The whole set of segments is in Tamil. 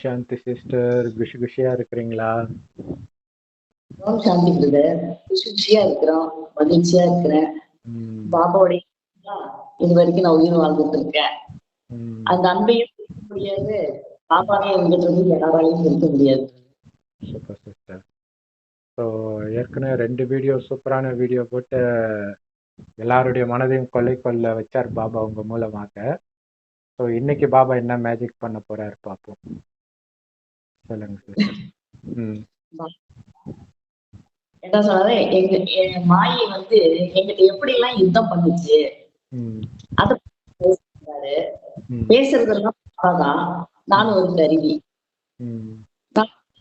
சாந்தி சிஸ்டர் குஷி குஷியா இருக்கிறீங்களா? ஓம் சாந்தி பிரதர் குஷியா இருக்கிறோம். மகிழ்ச்சியா இருக்கிறேன். பாபாவுடைய இது வரைக்கும் நான் உயிர் வாழ்ந்துட்டு இருக்கேன் அந்த அன்பையும் பிரிக்க முடியாது பாபாவே எங்கிட்ட இருந்து யாராலையும் பிரிக்க முடியாது. சூப்பர் சிஸ்டர் ஸோ ஏற்கனவே ரெண்டு வீடியோ சூப்பரான வீடியோ போட்டு எல்லாருடைய மனதையும் கொள்ளை கொள்ள வச்சார் பாபா உங்க மூலமாக. ஸோ இன்னைக்கு பாபா என்ன மேஜிக் பண்ண போறாரு பார்ப்போம் சொல்லுங்க சிஸ்டர் ம். என்ன சொன்னாரு எங்க மாயை வந்து எங்கிட்ட எப்படி எல்லாம் யுத்தம் பண்ணுச்சு அத பேசுறாரு பேசுறதெல்லாம் நானும் ஒரு கருவி.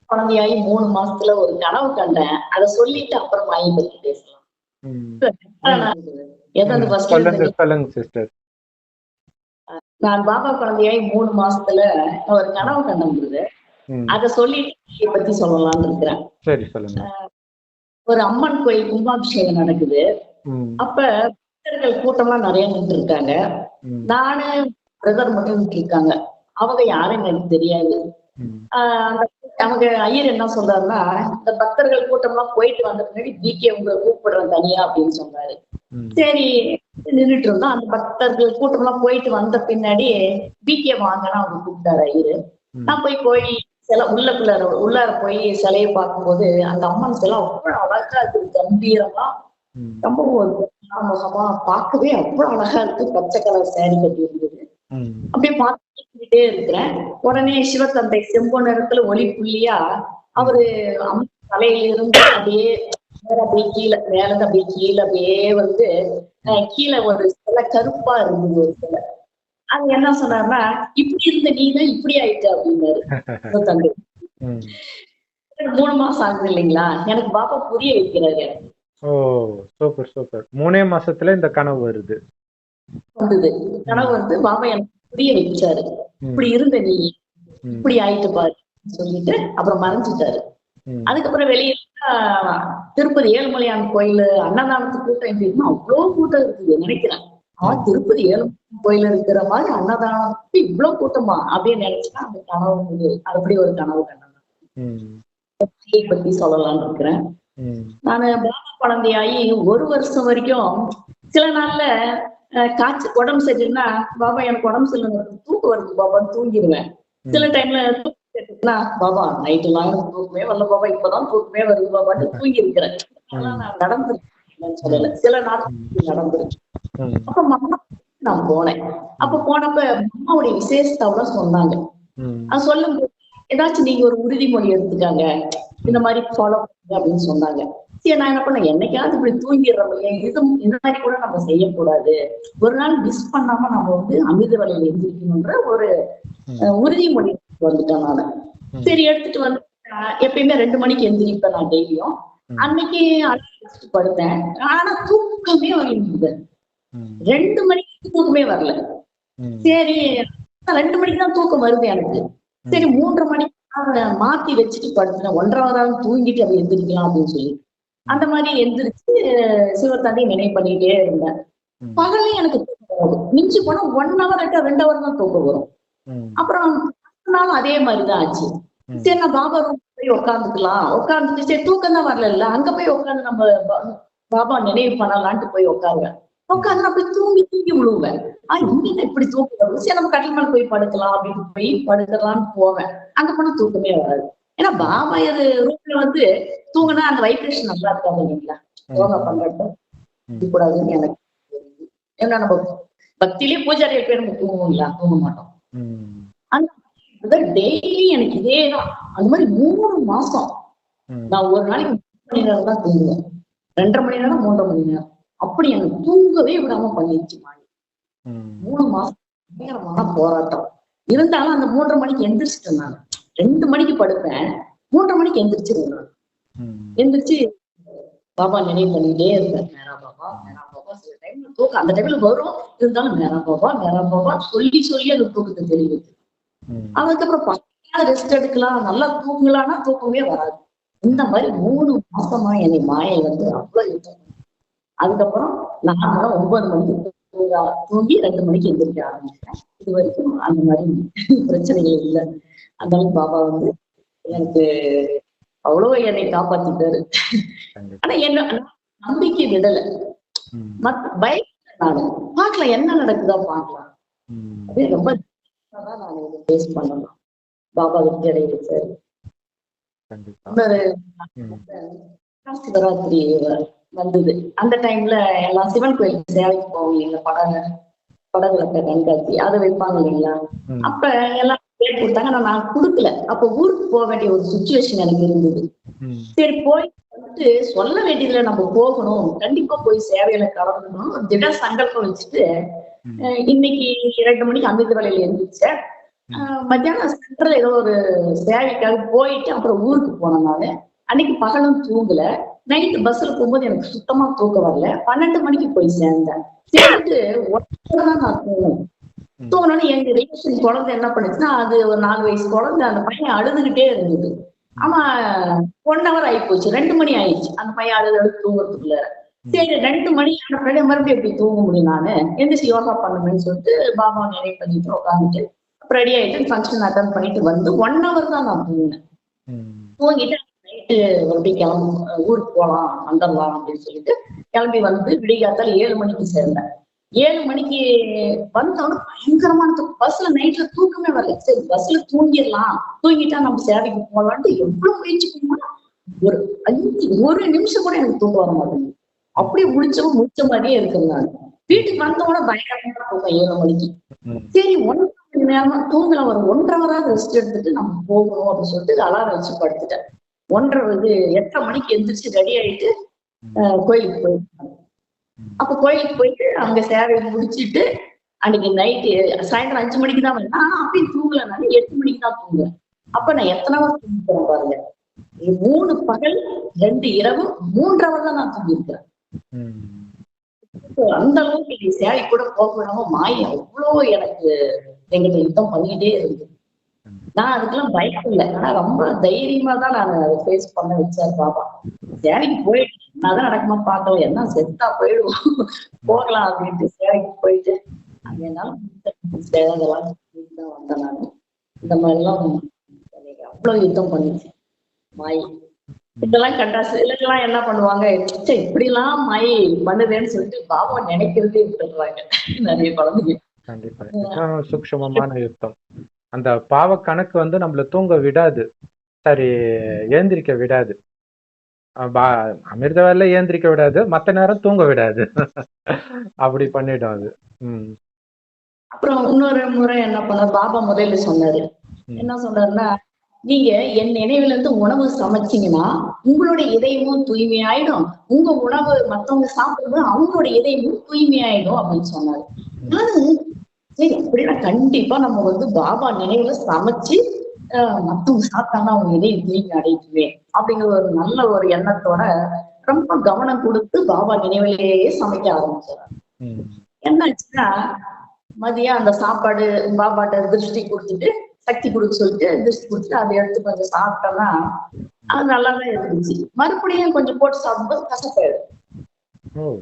குழந்தையாகி மூணு மாசத்துல ஒரு கனவு கண்டேன். அதை சொல்லிட்டு அப்புறம் மாயை பத்தி பேசலாம். சொல்லுங்க சிஸ்டர் நான் பாபா குழந்தையாகி மூணு மாசத்துல ஒரு கனவு கண்டது ம் அதை சொல்லிட்டு பத்தி சொல்லலாம்னு இருக்கிறேன். சரி சொல்லுங்க. ஒரு அம்மன் கோயில் கும்பாபிஷேகம் நடக்குது. அப்ப பக்தர்கள் கூட்டம்லாம் நிறைய நின்று இருக்காங்க நானு பிரதர் மட்டும் நின்று இருக்காங்க அவங்க யாரும் எனக்கு தெரியாது. அவங்க ஐயர் என்ன சொல்றாருன்னா இந்த பக்தர்கள் கூட்டம்லாம் போயிட்டு வந்த பின்னாடி பிகே உங்களை கூப்பிடுறேன் தனியா அப்படின்னு சொன்னாரு. சரி நின்றுட்டு இருந்தோம். அந்த பக்தர்கள் கூட்டம்லாம் போயிட்டு வந்த பின்னாடி பிகே வாங்கன்னு அவங்க கூப்பிட்டாரு ஐயரு. நான் போய் கோயில் சிலை உள்ளக்குள்ள உள்ளார போய் சிலையை பார்க்கும்போது அந்த அம்மன் சிலை அவ்வளவு அழகா இருக்கு கம்பீரமா. ரொம்ப ஒரு முகமா பார்க்கவே அவ்வளவு அழகா இருக்கு பச்சை கலர் saree கட்டி இருந்தது. அப்படியே பார்த்துக்கிட்டே இருக்கிறேன். உடனே சிவத்தந்தை செம்பு நிறத்துல ஒளி புள்ளியா அவரு அம்மன் தலையில இருந்து அப்படியே நேரா அப்படியே கீழே மேல இருந்து அப்படியே கீழே அப்படியே வந்து கீழே ஒரு சில கருப்பா இருந்தது ஒரு சிலை. அது என்ன சொன்னாருன்னா இப்படி இருந்த நீதான் இப்படி ஆயிட்ட அப்படின்னாரு. எனக்கு மூணு மாசம் ஆகுது இல்லைங்களா? எனக்கு பாப்பா புரிய வைக்கிறாரு. எனக்கு ஓ சூப்பர் சூப்பர். மூணே மாசத்துல இந்த கனவு வருது. வந்தது. கனவு வந்து பாபா எனக்கு புரிய வச்சாரு. இப்படி இருந்த நீ இப்படி ஆயிட்டு பாரு சொல்லிட்டு அப்புறம் மறைஞ்சிட்டாரு. அதுக்கப்புறம் வெளியே ஆஹ், திருப்பதி ஏழுமலையான் கோயில் அன்னதானத்துக்கு கூட்டம் அவ்வளவு கூட்டம் இருக்குது நினைக்கிறேன். ஆ திருப்பதி ஏழுமலையான் கோயில் இருக்கிற மாதிரி அன்னதானத்துக்கு இவ்வளவு கூட்டமா அப்படின்னு நினைச்சுன்னா அந்த கனவு அப்படி ஒரு கனவு இதை பத்தி சொல்லலாம்னு இருக்கிறேன். நான் பாபா குழந்தையாகி ஒரு வருஷம் வரைக்கும் சில நாள்ல காய்ச்சல் உடம்பு சரியில்லைன்னா பாபா எனக்கு உடம்பு சரியில்லை தூக்கம் வருது பாபான்னு தூங்கிடுவேன் சில டைம்ல பாபா நைட்டு எல்லாம் தூக்கமே வரல பாபா இப்பதான் தூக்கமே வருது பாபான்னு தூங்கி இருக்கிறேன் நான் நடந்திருக்கேன் சொல்லல. சில நாள் நடந்திருக்கு. அப்ப அம்மா நான் போனேன். அப்ப போனப்ப அம்மாவுடைய விசேஷத்தாவோட சொன்னாங்க. அது சொல்லும்போது ஏதாச்சும் நீங்க ஒரு உறுதிமொழி எடுத்துக்காங்க. இந்த மாதிரி ஃபாலோ பண்ணுங்க அப்படின்னு சொன்னாங்க. சரி நான் என்ன பண்ணேன்? என்னைக்காவது இப்படி தூங்கிடுறோம் இது இந்த மாதிரி கூட நம்ம செய்யக்கூடாது. ஒரு நாள் மிஸ் பண்ணாம நம்ம வந்து அமிர்த வழியில எந்திரிக்கணுன்ற ஒரு உறுதிமொழி வந்துட்டேன் நானு. சரி எடுத்துட்டு வந்து எப்பயுமே ரெண்டு மணிக்கு எந்திரிப்பேன் நான் டெய்லியும். அன்னைக்கு படுத்தேன். ஆனா தூக்கமே வரல. ம், ரெண்டு மணிக்கு தூக்கமே வரல. சரி ரெண்டு மணிக்கு தான் தூக்கம் வருது எனக்கு. சரி மூன்றரை மணிக்கு மாத்தி வச்சுட்டு படுத்துனேன் ஒன்றரை தூங்கிட்டு அப்படி எந்திரிக்கலாம் அப்படின்னு சொல்லி. அந்த மாதிரி எந்திரிச்சு சிவத்தாண்டி நினைவு பண்ணிக்கிட்டே இருந்தேன் பகலையும் எனக்கு தூக்கம் வராது. மிஞ்சி போனா ஒன் ஹவர் ரெண்டு ரெண்டு ஹவர் தான் தூக்கம் வரும். அப்புறம் நாளும் அதே மாதிரிதான் ஆச்சு. சரி நான் பாபா ரூம் போய் உட்காந்துக்கலாம் உட்காந்துட்டு சரி தூக்கம் தான் வரல இல்ல? அங்க போய் உட்காந்து நம்ம பாபா நினைவு பண்ணலான்ட்டு போய் உட்காருவேன். உட்காந்து போய் தூங்கி தூங்கி விழுவேன் ஆஹ் இங்க இப்படி தூக்கம் சரி நம்ம கட்டில் மேல போய் படுக்கலாம் அப்படின்னு போய் படுக்கலாம்னு போவேன் அங்க போனா தூக்கமே வராது. ஏன்னா பாபா இது ரூம்ல வந்து தூங்கினா அந்த வைப்ரேஷன் நல்லா இருக்காது இல்லைங்களா? யோகா பண்றப்ப. கூடாதுன்னு எனக்கு. ஏன்னா நம்ம பக்தியிலே பூஜாரியை போய் நம்ம தூங்குவோங்களா தூங்க மாட்டோம். ம், டெய்லி எனக்கு இதேதான் அந்த மாதிரி மூணு மாசம். நான் ஒரு நாளைக்கு மூணு மணி நேரம் தான் தூங்குவேன். ரெண்டரை மணி நேரம் மூன்றரை மணி நேரம். அப்படி எனக்கு தூங்கவே விடாம பண்ணிடுச்சு மாறி ம், மூணு மாசம் பயங்கரமான போராட்டம். இருந்தாலும் அந்த மூன்றரை மணிக்கு எந்திரிச்சிட்டேன் நான். ரெண்டு மணிக்கு படுப்பேன். மூன்றரை மணிக்கு எந்திரிச்சிருவேன் நான். எந்திரிச்சு பாபா நினைவு பண்ணிட்டே இருப்பேன். மேரா பாபா மேரா பாபா. சில டைம்ல தூக்கம் அந்த டைம்ல வரும். இருந்தாலும் மேரா பாபா மேரா பாபா சொல்லி சொல்லி அந்த தூக்கத்தை தெரியுது அதுக்கப்புறம் பசியா ரெஸ்ட் எடுக்கலாம். நல்லா தூங்கலாம்னா தூக்கமே வராது. இந்த மாதிரி மூணு மாசமா என்னை மாயை வந்து அவ்வளவு. அதுக்கப்புறம் நான் ஒன்பது மணிக்கு தூங்க ரெண்டு மணிக்கு எந்திரிக்க ஆரம்பிச்சேன் இது வரைக்கும் அந்த மாதிரி பிரச்சனைகள் இல்லை. அந்த அளவுக்கு பாபா வந்து எனக்கு அவ்வளவு என்னை காப்பாத்திட்டாரு. ஆனா என்ன நம்பிக்கை விடல. பயத்துல நானு. பார்க்கலாம் என்ன நடக்குதோ பார்க்கலாம். ம், அது ரொம்ப நான் இதை ஃபேஸ் பண்ணணும். பாபா வெற்றி அடைய வச்சாரு கண்டிப்பா. இன்னொரு ம், சிவராத்திரி வந்தது. அந்த டைம்ல எல்லாம் சிவன் கோயிலுக்கு சேவைக்கு போவோம். இல்லைங்களா படம் படம் விளக்க கண்காட்சி அதை வைப்பாங்க இல்லைங்களா? அப்ப எல்லாம் கேட்டு கொடுத்தாங்க. ஆனா நான் கொடுக்கல. அப்ப ஊருக்கு போக வேண்டிய ஒரு சுச்சுவேஷன் எனக்கு இருந்தது. சரி போய் வந்துட்டு சொல்ல வேண்டியதுல நம்ம போகணும். கண்டிப்பா போய் சேவையில கலந்துக்கணும். திட சங்கல்பம் வச்சுட்டு இன்னைக்கு இரண்டு மணிக்கு அமிர்த வேலையில இருந்துச்சேன் மத்தியானம் சென்ட்ரல் ஏதோ ஒரு சேவைக்காக போயிட்டு அப்புறம் ஊருக்கு போனேன் நானு. அன்னைக்கு பகலும் தூங்கல. நைட்டு பஸ்ல போகும்போது எனக்கு சுத்தமா தூக்கம் வரல. பன்னெண்டு மணிக்கு போய் சேர்ந்தேன். சேர்ந்துட்டு ஒன்றரை தான் நான் தூங்கணும் ம். தூங்கினோன்னு எங்க ரிலேஷன் குழந்தை என்ன பண்ணுச்சுன்னா அது ஒரு நாலு வயசு குழந்தை அந்த பையன் அழுதுகிட்டே இருந்தது. ஆமா ஒன் ஹவர் ஆகி போச்சு. ரெண்டு மணி ஆயிடுச்சு. அந்த பையன் அழுது அழுது தூங்குறதுக்குள்ள. சரி ரெண்டு மணி ஆன பின்னாடி மறுபடியும் எப்படி தூங்க முடியும் நானு? எந்திரிச்சு யோகா பண்ணுவேன்னு சொல்லிட்டு பாபா நினைவு பண்ணிட்டு உட்காந்துட்டு அப்புறம் ரெடி ஆயிட்டு ஃபங்க்ஷன் அட்டன் பண்ணிட்டு வந்து ஒன் ஹவர் தான் நான் தூங்கினேன். தூங்கிட்டு நைட்டு மறுபடியும் கிளம்பு ஊருக்கு போகலாம் வந்துடலாம் அப்படின்னு சொல்லிட்டு கிளம்பி வந்து விடிகாத்தால ஏழு மணிக்கு சேர்ந்தேன். ஏழு மணிக்கு வந்தவொடனே பயங்கரமான தூக்கம் பஸ்ல நைட்ல தூக்கமே வரல. சரி பஸ்ல தூங்கிடலாம். தூங்கிட்டா நம்ம சேவைக்கு போகலான்ட்டு எவ்வளவு முயற்சி பண்ணா ஒரு அஞ்சு ஒரு நிமிஷம் கூட எனக்கு தூக்கம் வர மாட்டேங்குது. அப்படியே முடிச்சவும் முடிச்ச மாதிரியே இருக்குது நான் வீட்டுக்கு வந்தவொடனே பயங்கரமா தூக்கம் ஏழு மணிக்கு. சரி ஒன்றரை மணி நேரமா தூங்கல ஒரு ஒன்றரை வராது ரெஸ்ட் எடுத்துட்டு நம்ம போகணும் அப்படின்னு சொல்லிட்டு அலாரம் வச்சு படுத்துட்டேன். ஒன்றரை இது எட்டரை மணிக்கு எந்திரிச்சு ரெடி ஆயிட்டு அஹ், கோயிலுக்கு போயிட்டேன் அப்ப கோயிலுக்கு போயிட்டு அங்க சேவை முடிச்சிட்டு அன்னைக்கு நைட்டு சாயந்தரம் அஞ்சு மணிக்கு தான் வந்தேன். ஆனா அப்பயும் தூங்கல நான் எட்டு மணிக்கு தான் தூங்குவேன். அப்ப நான் எத்தனை ஹவர் தூங்கிக்கிறேன் பாருங்க. மூணு பகல் ரெண்டு இரவு மூன்று தான் நான் தூங்கியிருக்கிறேன். அந்த அளவுக்கு சேவை கூட போக விடாம மாயை அவ்வளோ எனக்கு எங்கிட்ட யுத்தம் பண்ணிக்கிட்டே இருந்தது. நான் அதுக்கெல்லாம் பயம் இல்லை ஆனா ரொம்ப தைரியமா தான் நான் ஃபேஸ் பண்ண வச்சார் பாபா சேவைக்கு போயிட்டு நான் தான் நடக்குமா பார்த்தோம் என்ன செத்தா போயிடுவோம். போகலாம் அப்படின்ட்டு சேவைக்கு போயிட்டு அங்க வந்தேன் நான். இந்த மாதிரி எல்லாம் அவ்வளவு யுத்தம் பண்ணிச்சு. மாய். இதெல்லாம் கண்டா சிலருக்கெல்லாம் என்ன பண்ணுவாங்க இப்படி எல்லாம் மாயை பண்ணுதேன்னு சொல்லிட்டு பாபா நினைக்கிறதே விட்டுறாங்க நிறைய குழந்தைங்க. கண்டிப்பா. இதுதான் யுத்தம். அந்த பாவ கணக்கு வந்து நம்மள தூங்க விடாது. சரி ஏந்திரிக்க விடாது. அஹ் பா- அமிர்த வேலை ஏந்திரிக்க விடாது மத்த நேரம் தூங்க விடாது. அப்படி பண்ணிடும் அது. அப்புறம் இன்னொரு முறை என்ன பண்ண பாபா முதல்ல சொன்னாரு. என்ன சொன்னாருன்னா நீங்க என் நினைவுல இருந்து உணவு சமைச்சீங்கன்னா உங்களுடைய இதயமும் தூய்மையாயிடும். உங்க உணவு மத்தவங்க சாப்பிடும்போது அவங்களோட இதயமும் தூய்மையாயிடும் அப்படின்னு சொன்னாரு. அப்படின்னா கண்டிப்பா நம்ம வந்து பாபா நினைவுல சமைச்சு மத்தவங்க சாப்பிட்டாங்கன்னா அவங்க இதயம் தூய்மை அடையுமே அப்படிங்கிற ஒரு நல்ல ஒரு எண்ணத்தோட ரொம்ப கவனம் கொடுத்து பாபா நினைவிலேயே சமைக்க ஆரம்பிச்சாரு. என்னாச்சுன்னா மதியம் அந்த சாப்பாடு பாபாட்ட திருஷ்டி கொடுத்துட்டு சக்தி கொடுக்க சொல்லிட்டு திருஷ்டி கொடுத்துட்டு அதை எடுத்து கொஞ்சம் சாப்பிட்டோம்னா அது நல்லா தான் இருந்துச்சு. மறுபடியும் கொஞ்சம் போட்டு சாப்பிடும்போது கசப்பாயிடும்.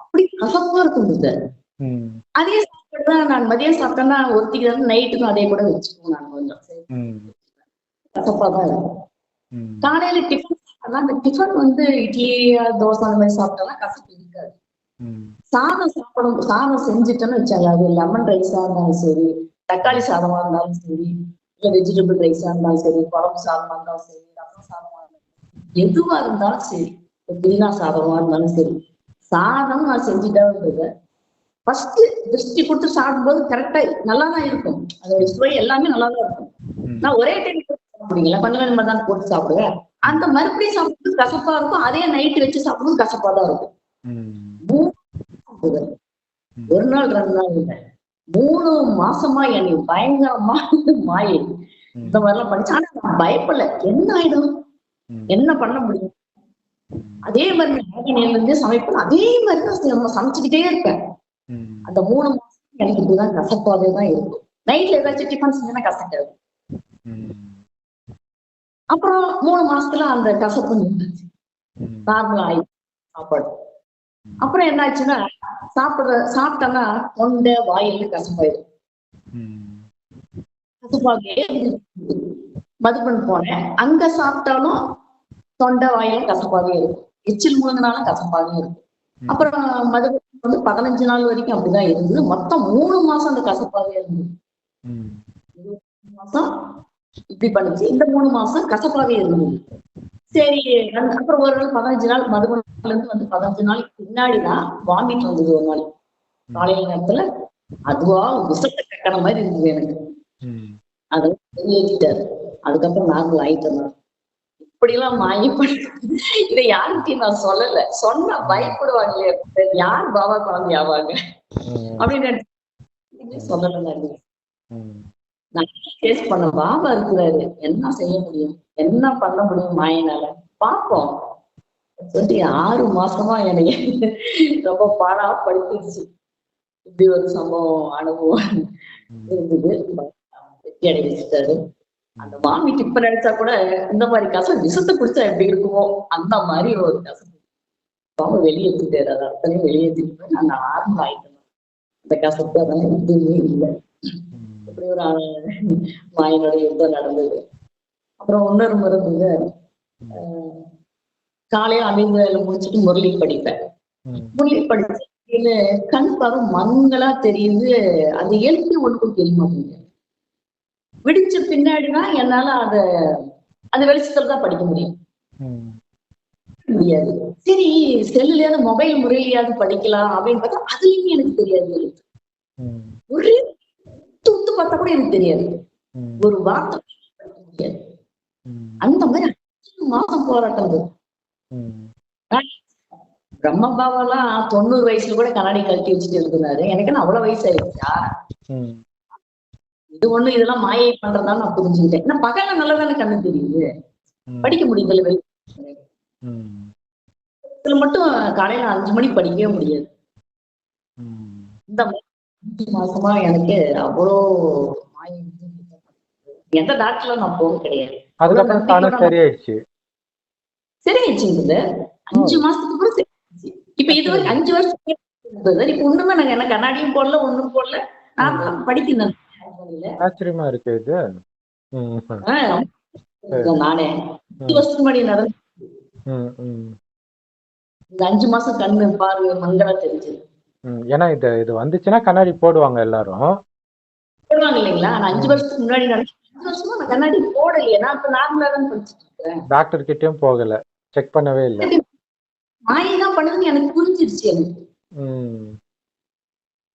அப்படி கசப்பா இருக்கும் அதே சாப்பாடு தான் நான் மதியம் சாப்பிட்டேன்னா ஒருத்திக்கு வந்து நைட்டுக்கும் அதே கூட வச்சுக்குவோம் நான் கொஞ்சம். கசப்பா தான் இருக்கும். காலையில டிஃபன் சாப்பிட்டோம்னா அந்த டிஃபன் வந்து இட்லி தோசை அந்த மாதிரி சாப்பிட்டோம்னா கசப்பு இருக்காது. சாதம் சாப்பிடும் சாதம் செஞ்சுட்டோன்னு வச்சாங்க அது லெமன் ரைஸா இருந்தாலும் சரி தக்காளி சாதமா இருந்தாலும் சரி இல்ல வெஜிடபிள் ரைஸா இருந்தாலும் சரி குழம்பு சாதமா இருந்தாலும் சரி ரசம் சாதமா இருந்தாலும் எதுவா இருந்தாலும் சரி புதினா சாதமா இருந்தாலும் சரி சாதம் நான் செஞ்சுட்டா ஃபர்ஸ்ட் திருஷ்டி கொடுத்து சாப்பிடும்போது கரெக்டா நல்லா தான் இருக்கும். அதோட சுவை எல்லாமே நல்லா தான் இருக்கும் நான் ஒரே டைம் சாப்பிடுவீங்களா கொஞ்சம் கொஞ்சமா தான் போட்டு சாப்பிடுவேன். அந்த மறுபடியும் சாப்பிடுறது கசப்பா இருக்கும். அதே நைட்டு வச்சு சாப்பிடும்போது கசப்பா தான் இருக்கும். ஒரு நாள் ரெண்டு நாள் இல்லை. மூணு மாசமா என்னை பயங்கரமா மாயை. இந்த மாதிரி எல்லாம் படிச்சு ஆனா நான் பயப்படல. என்ன ஆயிடும். என்ன பண்ண முடியும்? அதே மாதிரி இருந்தே சமைப்பேன். அதே மாதிரி தான் நம்ம சமைச்சுக்கிட்டே இருப்பேன். அந்த மூணு மாசம் எனக்கு இப்படிதான் கசப்பாவே தான் இருக்கும் நைட்ல ஏதாச்சும் டிஃபன் செஞ்சா கசக்காது அப்புறம் மூணு மாசத்துல அந்த கசப்பு நின்றுச்சு. நார்மல் ஆயி சாப்பாடு. அப்புறம் என்னாச்சுன்னா சாப்பிடுற சாப்பிட்டோன்னா தொண்டை வாயில கசப்பாயிடும். இருந்துச்சு. மதுபன் போனேன். அங்க சாப்பிட்டாலும் தொண்டை வாயில கசப்பாவே இருக்கும் எச்சில் முழுங்கினாலும் கசப்பாவே இருக்கும். அப்புறம் மதுபன் வந்து பதினஞ்சு நாள் வரைக்கும் அப்படிதான் இருந்தது. மொத்தம் மூணு மாசம் அந்த கசப்பாவே இருந்தது. மாசம் இப்படி பண்ணுச்சு. இந்த மூணு மாசம் கசப்பாவே இருந்தது. சரி அப்புறம் ஒரு நாள் பதினஞ்சு நாள் மதுபன்ல இருந்து வந்து பதினஞ்சு நாளைக்கு பின்னாடிதான் வாமிட் வந்தது ஒரு நாள். காலையில நேரத்துல அதுவா விஷத்தை கக்கன மாதிரி இருந்தது எனக்கு. அதை அதுக்கப்புறம் நார்மல் ஆயிட்டேன் நான். இப்படி எல்லாம் மாயி பண்ணி இதை யாருக்கிட்டையும் நான் சொல்லல. சொன்னா பயப்படுவாங்களே யார் பாபா குழந்தை ஆவாங்க. அப்படின்னு சொல்லல. ஃபேஸ் பண்ண பாபா இருக்கிறாரு. என்ன செய்ய முடியும்? என்ன பண்ண முடியும் மாயினால? பாப்போம் சொல்லிட்டு ஆறு மாசமா என்னைய ரொம்ப பாடா படுத்திடுச்சு இப்படி ஒரு சம்பவம் அனுபவம். இருந்தது. வெற்றி அடைவிச்சிட்டாரு அந்த வாமிட் இப்ப நினைச்சா கூட இந்த மாதிரி கசம் விஷத்தை குடிச்சா எப்படி இருக்குமோ அந்த மாதிரி ஒரு கசம் பாபா வெளியேற்றிட்டாரு அது அத்தனையும் வெளியேற்றிட்டு நான் நார்மல் ஆயிட்டேன் அந்த கசப்பு அதெல்லாம் எதுவுமே இல்லை. இப்படி ஒரு மாயனுடைய யுத்தம் நடந்தது. அப்புறம் இன்னொரு மருந்து காலையில அமைதியில முடிச்சுட்டு முரளி படிப்பேன். முரளி படிச்சு கண் பார்வை மங்களா தெரியுது. அது எழுப்பி ஒன்றுக்கும் தெரிய மாட்டேங்குது விடிச்ச பின்னாடிதான் என்னால அத அந்த வெளிச்சத்துல தான் படிக்க முடியும். முடியாது சரி செல்லுலயாவது மொபைல் முறையிலயாவது படிக்கலாம் அப்படின்னு பார்த்தா அதுலயுமே எனக்கு தெரியாது எழுத்து. ஒரே துத்து பார்த்தா கூட எனக்கு தெரியாது. ஒரு வார்த்தை படிக்க முடியாது. அந்த மாதிரி மாசம் போராட்டம். பிரம்ம பாபாலாம் தொண்ணூறு வயசுல கூட கண்ணாடி கழட்டி வச்சுட்டு எழுதுனாரு எனக்கு அவ்வளவு வயசு ம். இது ஒண்ணு இதெல்லாம் மாயை பண்றதான்னு நான் புரிஞ்சுக்கிட்டேன். ஏன்னா பகல்ல நல்லா தானே கண்ணு தெரியுது. படிக்க முடியுது வெளி. இதுல மட்டும் காலையில அஞ்சு மணிக்கு படிக்கவே முடியாது. இந்த மாசமா எனக்கு அவ்வளோ மாயை எந்த டாக்டர்ல நான் போக கிடையாது. அதுக்கப்புறம் சரியாயிடுச்சு. அஞ்சு மாசத்துக்கு அப்புறம் சரியாயிடுச்சு. இப்ப இது வரைக்கும் அஞ்சு வருஷம் இப்ப ஒண்ணுமே நாங்க என்ன கண்ணாடியும் போடல ஒண்ணும் போடல. நான் படிக்கிறேன். ஆச்சரியமா இருக்கு இது? நானே. அஞ்சு வருஷத்துக்கு முன்னாடி நடந்து. இந்த அஞ்சு மாசம் கண்ணு பார்வை மங்களா தெரிஞ்சது. ஏன்னா இது இது வந்துச்சுன்னா கண்ணாடி போடுவாங்க எல்லாரும். போடுவாங்க இல்லைங்களா? நான் அஞ்சு வருஷத்துக்கு முன்னாடி நடந்து அஞ்சு வருஷமா நான் கண்ணாடி போடலையே. நான் இப்ப நார்மலா தான் படிச்சுட்டு இருக்கிறேன் டாக்டர் கிட்டயும் போகல. செக் பண்ணவே இல்லை. மாயை தான் பண்ணுதுன்னு எனக்கு புரிஞ்சிருச்சு எனக்கு.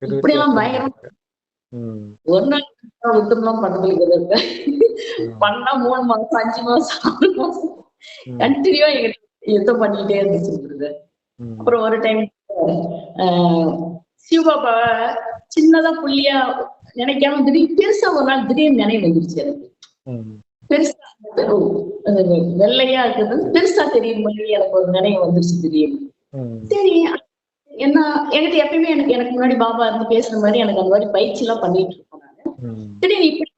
இப்படி எல்லாம் பயங்கரம். ஒரு நாள் யுத்தம்லாம் பண்ணதுக்கு பண்ணா மூணு மாசம் அஞ்சு மாசம் ஆறு மாசம். கண்டினியூவா எங்க யுத்தம் பண்ணிக்கிட்டே இருந்துச்சு. அப்புறம் ஒரு டைம் சிவபாபா சின்னதா புள்ளியா நினைக்காம திடீர்னு பெருசா ஒரு நாள் திடீர்னு நினைவு வந்துருச்சு எனக்கு. பெருசா வெள்ளையா இருக்கிறது பெருசா தெரியும் எனக்கு ஒரு நினைவு வந்துருச்சு திடீர்னு. சரி என்ன என்கிட்ட எப்பயுமே எனக்கு எனக்கு முன்னாடி பாபா இருந்து பேசுற மாதிரி எனக்கு அந்த மாதிரி பயிற்சி எல்லாம் பண்ணிட்டு இருக்கோம் நானு. திடீர்னு இப்படி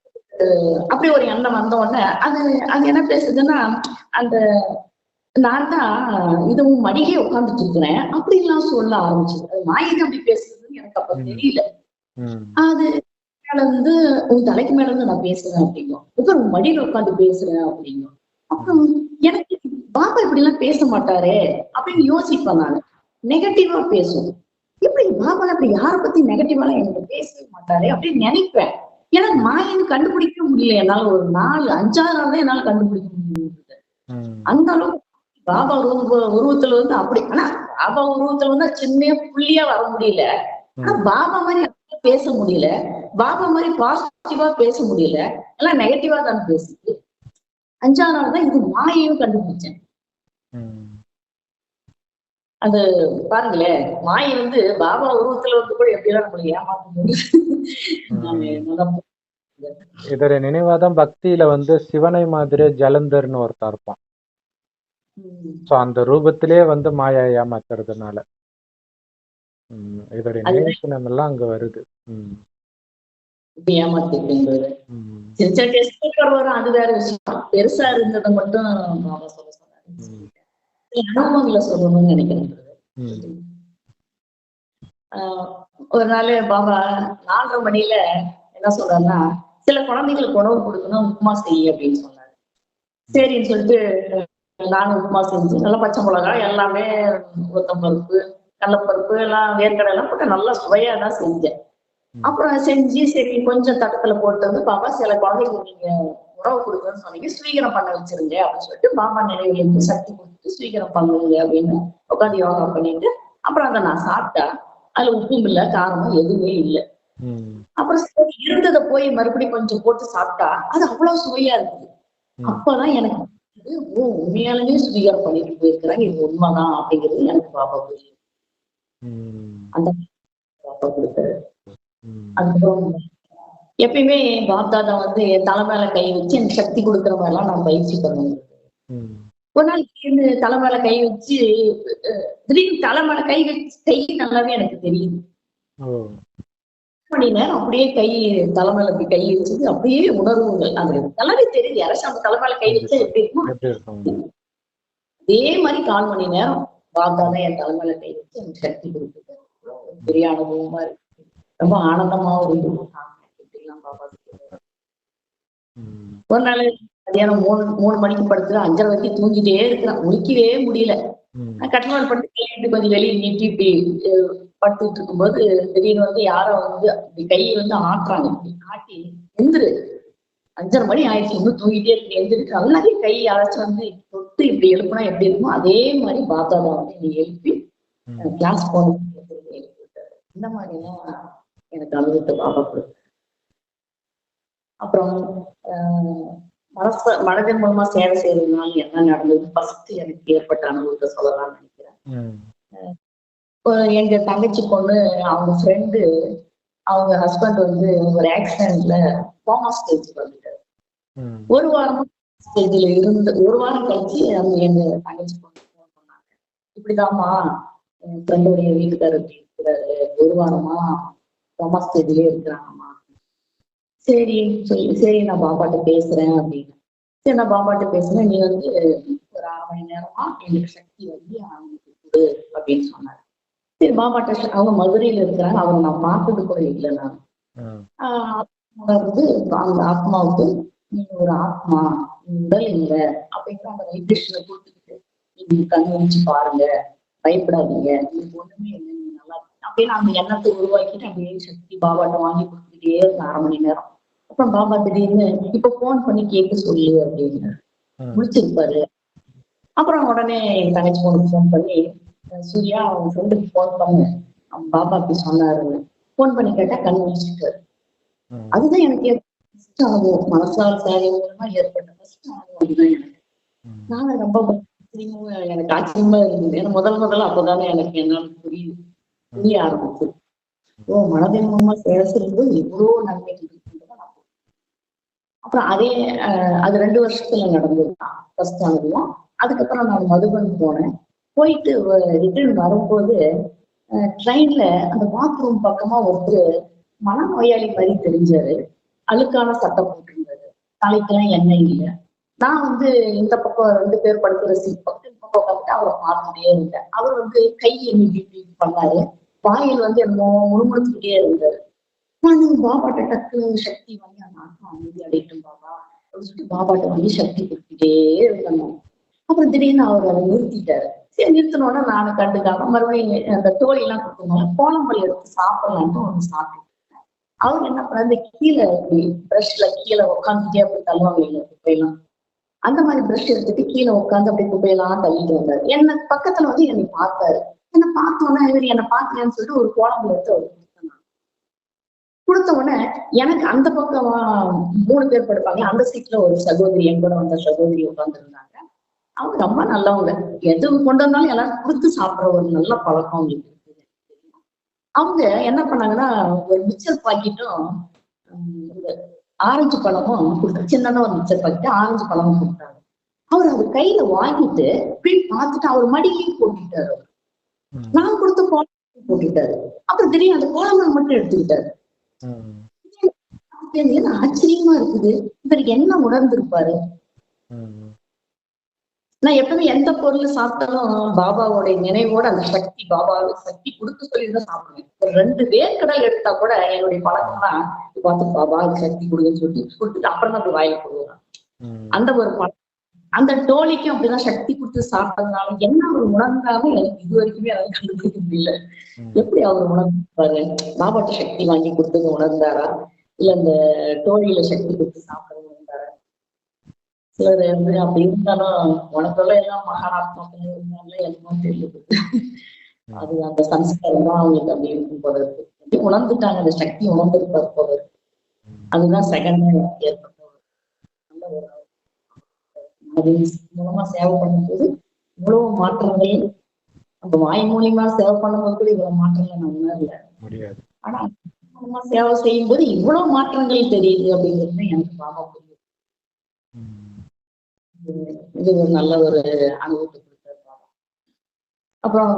அப்படி ஒரு எண்ணம் வந்த உடனே அது அது என்ன பேசுதுன்னா அந்த நான் தான் இதுவும் மடியே உட்கார்ந்துட்டு இருக்கிறேன். அப்படிலாம் சொல்ல ஆரம்பிச்சது. அது மாயது அப்படி பேசுறதுன்னு எனக்கு அப்ப. தெரியல. அது மேல இருந்து உன் தலைக்கு மேல இருந்து நான் பேசுறேன் அப்படிங்கும். அப்புறம் உன் மடியில உட்காந்து பேசுறேன் அப்படிங்கும். அப்புறம் எனக்கு பாபா இப்படி எல்லாம் பேச மாட்டாரே அப்படின்னு யோசிப்பேன் நான். நெகட்டிவா பேசும். எப்படி பாபா அப்படி யார பத்தி நெகட்டிவாலாம் எனக்கு பேசவே மாட்டாரே அப்படின்னு நினைப்பேன். எனக்கு மாயன்னு கண்டுபிடிக்க முடியல. என்னால ஒரு நாலு அஞ்சாறு நாள் தான் என்னால கண்டுபிடிக்க முடியுது. அந்த அளவுக்கு பாபா உருவ உருவத்துல வந்து அப்படி ஆனா பாபா உருவத்துல வந்து சின்ன புள்ளியா வர முடியல. ஆனா. பாபா மாதிரி பேச முடியல. பாபா மாதிரி பாசிட்டிவா பேச முடியல. எல்லாம் நெகட்டிவா தான் பேசுது. அஞ்சாவது நாள் தான் இது மாயையும் கண்டுபிடிச்சேன். அது பாருங்களேன் மாயை வந்து பாபா உருவத்துல வந்து கூட எப்படியெல்லாம் நம்மளை ஏமாத்த முடியும் நானு நல்லா இதோட நினைவாதான் பக்தியில வந்து சிவனை மாதிரியே ஜலந்தர்னு ஒருத்தன் இருப்பான். உம் சோ அந்த ரூபத்திலே வந்து மாயா ஏமாத்துறதுனால. ம். இதோட அது- நினைவு எல்லாம் அங்க வருது. ம். இப்படி ஏமாத்திருக்கீங்க ம். சின்ன சின்ன டெஸ்ட் வரும் அது வேற விஷயம். பெருசா இருந்ததை மட்டும் அனுபவங்களை சொல்லணும்னு நினைக்கிறேன். ஒரு நாள் பாபா நாலரை மணியில என்ன சொல்றாருன்னா சில குழந்தைங்களுக்கு உணவு கொடுக்கணும் உப்புமா செய்ய அப்படின்னு சொன்னாரு. சரின்னு சொல்லிட்டு நானும் உப்புமா செஞ்சு நல்லா பச்சை மிளகாய் எல்லாமே உத்தம் பருப்பு கடலப்பருப்பு எல்லாம் வேர்க்கடலை எல்லாம் போட்டு நல்லா சுவையா தான் செஞ்சேன். அப்புறம் செஞ்சு சரி கொஞ்சம் தட்டத்துல போட்டு வந்து பாப்பா சில குழந்தைங்களுக்கு நீங்க உணவு கொடுக்கணும்னு சொன்னீங்க ஸ்வீகரம் பண்ண வச்சிருங்க அப்படின்னு சொல்லிட்டு பாபா நினைவுல இருந்து சக்தி கொடுத்துட்டு ஸ்வீகரம் பண்ணுங்க அப்படின்னு உட்காந்து யோகா பண்ணிட்டு அப்புறம் அதை நான் சாப்பிட்டா அதுல உப்பும் இல்லை காரமும் எதுவுமே இல்லை. அப்புறம் சரி இருந்ததை போய் மறுபடியும் கொஞ்சம் போட்டு சாப்பிட்டா அது அவ்வளவு சுவையா இருக்குது. அப்பதான் எனக்கு ஓ உண்மையாலுமே ஸ்வீகாரம் பண்ணிட்டு போயிருக்கிறாங்க இது உண்மைதான் அப்படிங்கிறது எனக்கு பாப்பா புரியுது ம், அந்த பாப்பா கொடுத்தாரு. அதுக்கப்புறம் எப்பயுமே பாப்தாதா வந்து என் தலை மேல கை வச்சு எனக்கு சக்தி கொடுக்குற மாதிரிலாம் நான் பயிற்சி பண்ணுவேன். ஒரு நாள் திடீர்னு தலை மேல கை வச்சு திடீர்னு தலை மேல கை வச்சு கை நல்லாவே எனக்கு தெரியுது மணி நேரம் அப்படியே கை தலை மேல இப்படி கை வச்சது அப்படியே உணர்வுகள். அது நல்லாவே தெரியுது. யாராச்சும் அந்த தலை மேல கை வச்சா எப்படி இருக்கும். அதே மாதிரி கால் மணி நேரம் பாப்தாதா என் தலை மேல கை வச்சு எனக்கு சக்தி கொடுக்குது. பெரிய அனுபவமா இருக்கு. ரொம்ப ஆனந்தமாவும் இருந்தது இப்படிலாம் பாபா சொல்லுவாரு. ம், ஒரு நாள் மதியானம் மூணு மூணு மணிக்கு படுத்து அஞ்சரை வரைக்கும் தூங்கிட்டே இருக்கிறேன். முடிக்கவே முடியல. ம், நான் கட்டினால் பட்டு கையிட்டு கொஞ்சம் வெளியே நீட்டி இப்படி படுத்துட்டு இருக்கும்போது திடீர்னு வந்து யாரோ வந்து கையை வந்து ஆட்டுறாங்க. இப்படி ஆட்டி எந்திரு. அஞ்சரை மணி ஆயிடுச்சு. இன்னும் தூங்கிட்டே இருக்கு. எந்திரிச்சு நல்லாவே கை யாராச்சும் வந்து தொட்டு இப்படி எழுப்புனா எப்படி இருக்குமோ அதே மாதிரி பாத்தாதா வந்து நீ எழுப்பி. கிளாஸ் போன. இந்த மாதிரி எல்லாம் எனக்கு அனுபவத்தை பாப்பா கொடுத்தாரு. அப்புறம் ஆஹ் மனச மனதின் மூலமா சேவை செய்யறதுனால என்ன நடந்தது ஃபர்ஸ்ட் எனக்கு ஏற்பட்ட அனுபவத்தை சொல்லலாம்னு நினைக்கிறேன். எங்க தங்கச்சி பொண்ணு அவங்க ஃப்ரெண்டு அவங்க ஹஸ்பண்ட் வந்து ஒரு ஆக்சிடென்ட்ல கோமா ஸ்டேஜ் வந்துட்டாரு. ஒரு வாரமா ஸ்டேஜ்ல இருந்து ஒரு வாரம் கழிச்சு அவங்க எங்க தங்கச்சி பொண்ணு ஃபோன் பண்ணாங்க. இப்படிதாம்மா என் ஃப்ரெண்டுடைய வீட்டுக்காரர் இருக்கிறாரு. ஒரு வாரமா கோமா ஸ்டேஜ்லயே இருக்கிறாங்கம்மா. சரி சொல்லி சரி நான் பாப்பாட்ட பேசுறேன் அப்படின்னு. சரி நான் பாப்பாட்ட பேசுறேன். நீ வந்து ஒரு அரை மணி நேரமா எனக்கு சக்தி வந்து அவங்களுக்கு கொடு அப்படின்னு சொன்னாரு. சரி பாபாட்ட சொ- அவங்க மதுரையில இருக்கிறாங்க. அவங்க நான் பார்த்தது கூட இல்லை நான். வந்து அந்த ஆத்மாவுக்கு நீங்க ஒரு ஆத்மா நீ உடல் இல்லை. அப்படிங்கிற அந்த வைப்ரேஷனை கொடுத்துக்கிட்டு நீங்க கண் வச்சு பாருங்க. பயப்படாதீங்க. உங்களுக்கு ஒண்ணுமே இல்லை நீங்க நல்லா இருக்கு அப்படின்னு அந்த எண்ணத்தை உருவாக்கிட்டு அப்படியே சக்தி பாபாட்ட வாங்கி கொடுத்துக்கிட்டே அரை மணி நேரம். அப்புறம் பாபா திடீர்னு இப்ப போன் பண்ணி கேட்க சொல்லு அப்படின்னு முடிச்சிருப்பாரு. அப்புறம் உடனே என் தங்கச்சி பொண்ணுக்கு ஃபோன் பண்ணி சூர்யா அவங்க ஃப்ரெண்டுக்கு ஃபோன் பண்ணு. பாபா அப்படி சொன்னாருன்னு ஃபோன் பண்ணி கேட்டா கண் முடிச்சிட்டாரு. அதுதான் எனக்கு அனுபவம். மனசால் சேவை மூலமா ஏற்பட்ட ஃபர்ஸ்ட் அனுபவம் அதுதான் எனக்கு. நானும் ரொம்ப எனக்கு ஆச்சரியமா இருந்தது. ஏன்னா முதல் முதல்ல அப்பதானே எனக்கு என்னால புரியுது. புரிய ஆரம்பிச்சு ஓ மனதின் மூலமா சேவை செய்யும்போது இவ்வளவு நன்மைகள். இருக்குன்றதை நான் புரிஞ்சேன். அப்புறம் அதே அது ரெண்டு வருஷத்துல நடந்ததுதான் ஃபர்ஸ்ட் அனுபவம் அதுக்கப்புறம் நான் மதுபன் போனேன். போயிட்டு ரிட்டர்ன் வரும்போது ட்ரெயின்ல அந்த பாத்ரூம் பக்கமா ஒருத்தர் மனநோயாளி மாதிரி தெரிஞ்சாரு. அழுக்கான சட்டை போட்டிருந்தாரு. தலைக்கெல்லாம் எண்ணெய் இல்லை. நான் வந்து இந்த பக்கம் ரெண்டு பேர் படுக்கிற சீட் பக்கம் இந்த பக்கம் உட்காந்துட்டு அவரை பார்த்துட்டே இருந்தேன். அவர் வந்து கையை நீட்டி பண்ணாரு. வாயில் வந்து என்னமோ முழுமுழுத்துக்கிட்டே இருந்தாரு. நான் பாபாட்ட டக்கு சக்தி வாங்கி நானும் அமைதி அடையட்டும் பாபா. அப்படின்னு சொல்லிட்டு பாபாட்ட வாங்கி சக்தி கொடுத்துட்டே இருந்தோம். அப்புறம் திடீர்னு அவர் அதை நிறுத்திட்டாரு. சரி நிறுத்தினோட நானும் கண்டுக்காம மறுபடியும் அந்த தோழி எல்லாம் கொடுத்தனால கோலம்பள்ளி எடுத்து சாப்பிடலான்ட்டு ஒன்று சாப்பிட்டு அவர் என்ன பண்ணாரு? அந்த கீழே ப்ரஷ்ல பிரஷ்ல கீழே உட்காந்துட்டே அப்படி தள்ளுவாங்க இல்லை குப்பையெல்லாம். அந்த மாதிரி பிரஷ் எடுத்துட்டு கீழே உட்காந்து அப்படியே குப்பையெல்லாம் தள்ளிட்டு வந்தாரு. என்ன பக்கத்துல வந்து என்னை பார்த்தாரு. என்ன பார்த்தோன்னா இவர் என்னை பார்த்தேன்னு சொல்லிட்டு ஒரு கோலம்பு எடுத்து அவர் கொடுத்த உடனே எனக்கு அந்த பக்கம் மூணு பேர் படுப்பாங்க. அந்த சீட்ல ஒரு சகோதரி என் கூட வந்த சகோதரி உட்கார்ந்து இருந்தாங்க அவங்க ரொம்ப நல்லவங்க. எது கொண்டு வந்தாலும் எல்லாரும் கொடுத்து சாப்பிடுற ஒரு நல்ல பழக்கம் அவங்களுக்கு அவங்க என்ன பண்ணாங்கன்னா ஒரு மிச்சர் பாக்கெட்டும் ஆரஞ்சு பழமும் கொடுத்தாங்க சின்னதா ஒரு மிச்சர் பாக்கெட் ஆரஞ்சு பழமும் கொடுத்தாங்க. அவர் அவர் கையில வாங்கிட்டு இப்படி பார்த்துட்டு அவர் மடியிலையும் போட்டுட்டாரு நான் கொடுத்த கோலம் போட்டுட்டாரு அப்புறம் திடீர்னு அந்த கோலமல் மட்டும் எடுத்துக்கிட்டாரு. ஆச்சரியமா இருக்குது. இவர் என்ன உணர்ந்திருப்பாரு? நான் எப்பவுமே எந்த பொருள் சாப்பிட்டாலும் பாபாவோட நினைவோட அந்த சக்தி பாபாவுக்கு சக்தி கொடுக்க சொல்லி தான் சாப்பிடுவேன். ஒரு ரெண்டு வேர்க்கடல் எடுத்தா கூட என்னுடைய பழக்கம்னா பார்த்து பாபாவுக்கு சக்தி கொடுங்கன்னு சொல்லி கொடுத்துட்டு அப்புறம் தான் வாயில போடுவேன். அந்த ஒரு பழக்கம் அந்த டோலிக்கும் அப்படிதான் சக்தி கொடுத்து சாப்பிட்டதுனால என்ன அவர் உணர்ந்தாலும் எனக்கு இது வரைக்குமே அதை கண்டுபிடிக்க முடியல. எப்படி அவர் உணர்ந்தாரு? பாபாட்ட சக்தி வாங்கி கொடுத்தது உணர்ந்தாரா? இல்ல இந்த டோலியில சக்தி கொடுத்து சாப்பிட்டது உணர்ந்தாரா? சிலர் வந்து அப்படி இருந்தாலும் உனக்குள்ள எல்லாம் மகாராஷ்டிரா இருந்தாலும் என்னமோ தெரியுது. அது அந்த சம்ஸ்காரம் தான் அவங்களுக்கு அப்படி இருக்கும் போல இருக்கு. எப்படி உணர்ந்துட்டாங்க அந்த சக்தி உணர்ந்திருப்பார் போல இருக்கு. அதுதான் செகண்ட் ஏற்பட்ட நல்ல ஒரு அது மூலமா சேவை பண்ணும்போது இவ்வளவு மாற்றங்கள் நம்ம வாய் மூலியமா சேவை பண்ணும்போது கூட இவ்வளவு மாற்றங்கள் நான் உணரல. ஆனா சேவை செய்யும் போது இவ்வளவு மாற்றங்கள் தெரியுது அப்படிங்கிறது எனக்கு பாபா புரியுது. இது- ஒரு நல்ல ஒரு அனுபவத்தை கொடுத்தாரு பாபா. அப்புறம்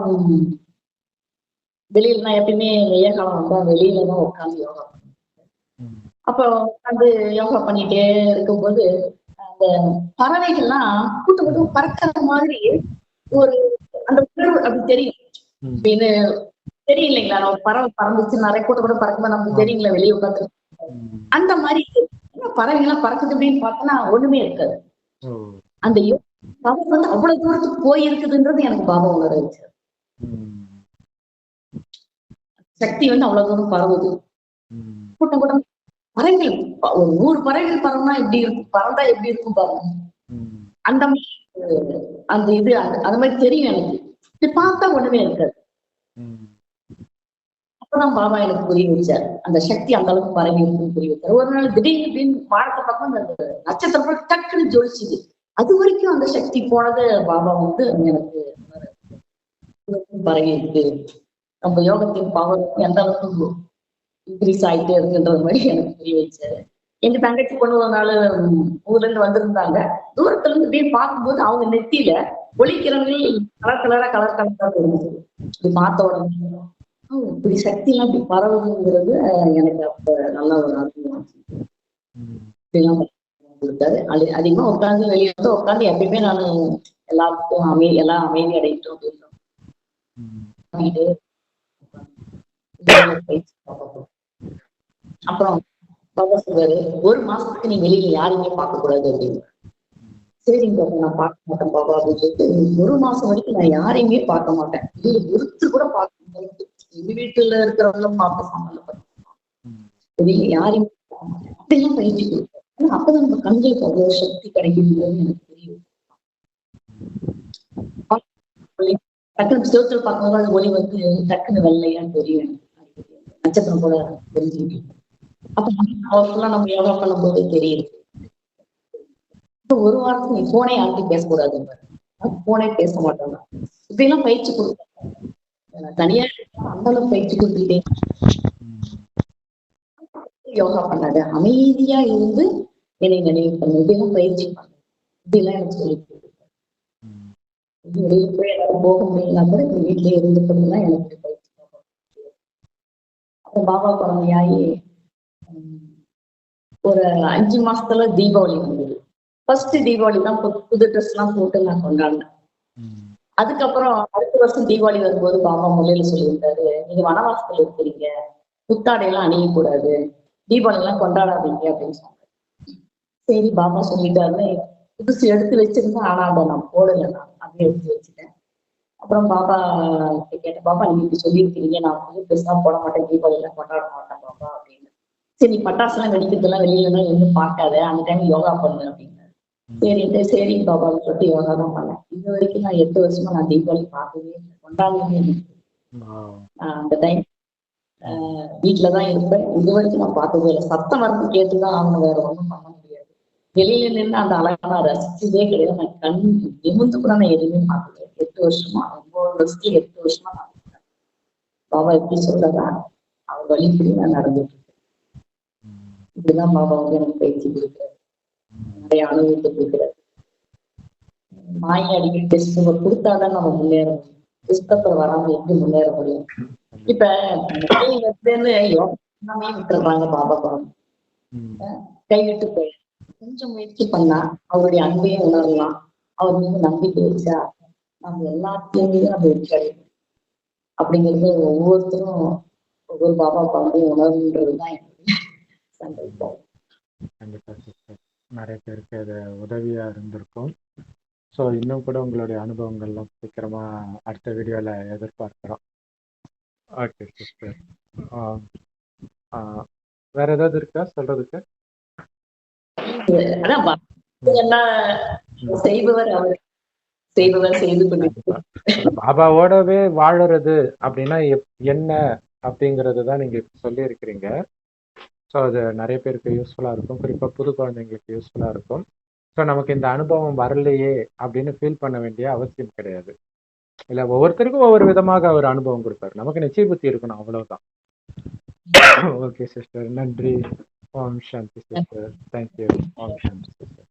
வெளியில நான் எப்பயுமே வெய்ய காலம் வந்தா வெளியில தான் உட்காந்து யோகா. அப்போ உட்காந்து யோகா பண்ணிட்டே இருக்கும்போது அந்த பறவைகள்லாம் கூட்டு கூட்டு பறக்கிற மாதிரி ஒரு அந்த உணர்வு அப்படி தெரியும். அப்படின்னு தெரியும் இல்லைங்களா நம்ம பறவை பறந்துச்சு நிறைய கூட்ட கூட பறக்கும்போது நமக்கு தெரியுங்களா வெளியே உட்காந்து. அந்த மாதிரி என்ன பறவைகள்லாம் பறக்குது அப்படின்னு பார்த்தோன்னா ஒண்ணுமே இருக்காது. அந்த பறவை வந்து அவ்வளவு தூரத்துக்கு போயிருக்குதுன்றது எனக்கு பாபா உணர வச்சு. சக்தி வந்து அவ்வளவு தூரம் பரவுது. கூட்டம் கூட்டம் பறவைகள் ஒவ்வொரு ஒரு பறவைகள் பறந்தா எப்படி இருக்கும்? பறந்தா எப்படி இருக்கும் பாருங்க. அந்த மாதிரி அந்த இது அந்த மாதிரி தெரியும் எனக்கு. இது பார்த்தா ஒண்ணுமே இருக்காது. அப்பதான் பாபா எனக்கு புரிய வச்சார். அந்த சக்தி அந்த அளவுக்கு பரவி இருக்குன்னு புரிய வச்சார். ஒரு நாள் திடீர்னு திடீர்னு வானத்தை பக்கம் அந்த நட்சத்திரம் டக்குன்னு ஜொலிச்சுது. அது வரைக்கும் அந்த சக்தி போனது பாபா வந்து எனக்கு பரவி இருக்கு. நம்ம யோகத்தின் பவர் எந்த அளவுக்கு இன்க்ரீஸ் ஆயிட்டே இருக்குன்ற மாதிரி எனக்கு புரிய வச்சாரு எங்க தங்கச்சி பொண்ணு ஒரு நாள் ஊர்ல இருந்து வந்திருந்தாங்க. தூரத்துல இருந்து இப்படியே பார்க்கும்போது அவங்க நெத்தியில ஒளிக்கிரங்கள் கலர் கலரா கலர் கலரா தெரிஞ்சது இப்படி பார்த்த உடனே இப்படி சக்தி எல்லாம் இப்படி பரவுதுங்கிறது எனக்கு அப்ப நல்ல ஒரு அனுபவம். ம். இப்படிலாம் கொடுத்தாரு அது அதிகமா உட்காந்து வெளியே வந்து உட்காந்து எப்பயுமே நான் எல்லாருக்கும் அமைதி எல்லாம் அமைதி அடையிட்டோம் அப்படின்னு ம். பண்ணிட்டு உட்கார்ந்து பயிற்சி பார்ப்போம். அப்புறம் பாபா சொல்றாரு ஒரு மாசத்துக்கு நீ வெளியில யாரையுமே பார்க்க கூடாது அப்படின்னு. சரிங்க பாபா நான் பார்க்க மாட்டேன் பாபா அப்படின்னு சொல்லிட்டு ஒரு மாசம் வரைக்கும் நான் யாரையுமே பார்க்க மாட்டேன். இது ஒருத்தர் கூட பார்க்க மாட்டேன் எங்க வீட்டுல இருக்கிறவங்களும் பார்க்க சம்மந்தப்பட்ட வெளியில யாரையும் பார்க்க மாட்டேன் அப்படிலாம் பயிற்சி கொடுப்போம் ஆனா அப்பதான் நம்ம கண்களுக்கு அவ்வளவு சக்தி கிடைக்குதுங்கிறது எனக்கு தெரியும். டக்குனு சிவத்துல பார்க்கும்போது அது ஒளி வந்து டக்குன்னு வெள்ளையான்னு தெரியும் எனக்கு. நட்சத்திரம் போல தெரிஞ்சுக்கிட்டு அப்ப பவர்ஃபுல்லா நம்ம யோகா பண்ணும்போது தெரியுது. ஒரு வாரத்துக்கு நீ போனே யார்கிட்டயும் பேசக்கூடாது போனே பேச மாட்டாங்க இப்ப எல்லாம் பயிற்சி கொடுப்பேன் தனியா அந்த அளவு பயிற்சி கொடுத்துட்டேன் யோகா பண்ணாத. அமைதியா இருந்து என்னை நினைவு பண்ணு. எல்லாம் பயிற்சி பண்ணு. எல்லாம் எனக்கு சொல்லி வெளியில போய் எல்லாரும் போக முடியலனா கூட இந்த இருந்து பண்ணலாம் எனக்கு பயிற்சி அப்புறம் பாபா குழந்தையாயி ஒரு அஞ்சு மாசத்துல தீபாவளி வந்தது. ஃபர்ஸ்ட் தீபாவளி தான் புது- ட்ரெஸ் எல்லாம் போட்டு நான் கொண்டாடினேன். அதுக்கப்புறம் அடுத்த வருஷம் தீபாவளி வரும்போது பாபா முல்லையில சொல்லியிருந்தாரு நீங்க வனவாசத்துல இருக்கிறீங்க. புத்தாடையெல்லாம் அணியக்கூடாது. தீபாவளி எல்லாம் கொண்டாடாதீங்க அப்படின்னு சொன்னாங்க. சரி பாபா சொல்லிட்டாருன்னு புதுசு எடுத்து வச்சிருந்தேன் ஆனா அதை நான் போடல நான். அப்படியே எடுத்து வச்சுட்டேன். அப்புறம் பாபா கேட்டேன் பாபா நீங்க இப்படி சொல்லியிருக்கீங்க. நான் புது பெருசா போட மாட்டேன். தீபாவளி எல்லாம் கொண்டாட மாட்டேன் பாபா சரி நீ பட்டாசு எல்லாம் வெடிக்கிறதெல்லாம் வெளியில எதுவும் பார்க்காத அந்த டைம் யோகா பண்ணு அப்படின்னு சரி சரி பாபான்னு சொல்லிட்டு யோகா தான் பண்ணேன். இது வரைக்கும் நான் எட்டு வருஷமா நான் தீபாவளி பார்க்கவே கொண்டாடவே அந்த டைம் வீட்டுலதான் இருப்பேன். இது வரைக்கும் நான் பார்த்ததே இல்லை. சத்தம் வந்து கேட்டுதான் ஆகணும். வேற ஒண்ணும் பண்ண முடியாது. வெளியில நின்று அந்த அழகா ரசிச்சதே கிடையாது. நான் கண் நிமிந்து கூட நான் எதுவுமே பார்த்தது. எட்டு வருஷமா ஒன்பது வருஷத்துல எட்டு வருஷமா நான். பாபா எப்படி சொல்றதா? அவர் வழிபடி நான் நடந்துட்டு இருக்கேன் ம். இப்படிதான் பாபா வந்து எனக்கு பயிற்சி கொடுக்குறாரு. நிறைய அனுபவத்தை கொடுக்குறாரு. மாயை அடிக்கடி டெஸ்ட் கொடுத்தாதான் நம்ம முன்னேற முடியும். புஸ்தகத்துல வராம எப்படி முன்னேற முடியும்? இப்ப எல்லாமே விட்டுறாங்க பாபா குழந்தை. கைவிட்டு போய். கொஞ்சம் முயற்சி பண்ணா அவருடைய அன்பையும் உணரலாம். அவர் மீது நம்பிக்கை வச்சா நம்ம எல்லாத்தையுமே நம்ம வெற்றி அடையணும் அப்படிங்கிறது ஒவ்வொருத்தரும் ஒவ்வொரு பாபா பங்கு உணர்வுன்றதுதான் கண்டிப்பா சிஸ்டர் நிறைய பேருக்கு அது உதவியா இருந்திருக்கும். ஸோ இன்னும் கூட உங்களுடைய அனுபவங்கள்லாம் சீக்கிரமா அடுத்த வீடியோல எதிர்பார்க்கிறோம். ஓகே சிஸ்டர் வேற ஏதாவது இருக்கா சொல்றதுக்கு? பாபாவோடவே வாழறது அப்படின்னா எப்- என்ன அப்படிங்கறது தான் நீங்க இப்ப சொல்லியிருக்கிறீங்க. ஸோ அது நிறைய பேருக்கு யூஸ்ஃபுல்லா இருக்கும். குறிப்பா புது குழந்தைங்களுக்கு யூஸ்ஃபுல்லா இருக்கும். ஸோ நமக்கு இந்த அனுபவம் வரலையே அப்படின்னு ஃபீல் பண்ண வேண்டிய அவசியம் கிடையாது. இல்ல ஒவ்வொருத்தருக்கும் ஒவ்வொரு விதமாக அவர் அனுபவம் கொடுப்பாரு. நமக்கு நிச்சய புத்தி இருக்கணும் அவ்வளவுதான். ஓகே சிஸ்டர் நன்றி. ஓம் சாந்தி சிஸ்டர் தேங்க்யூ ஓம் சாந்தி சிஸ்டர்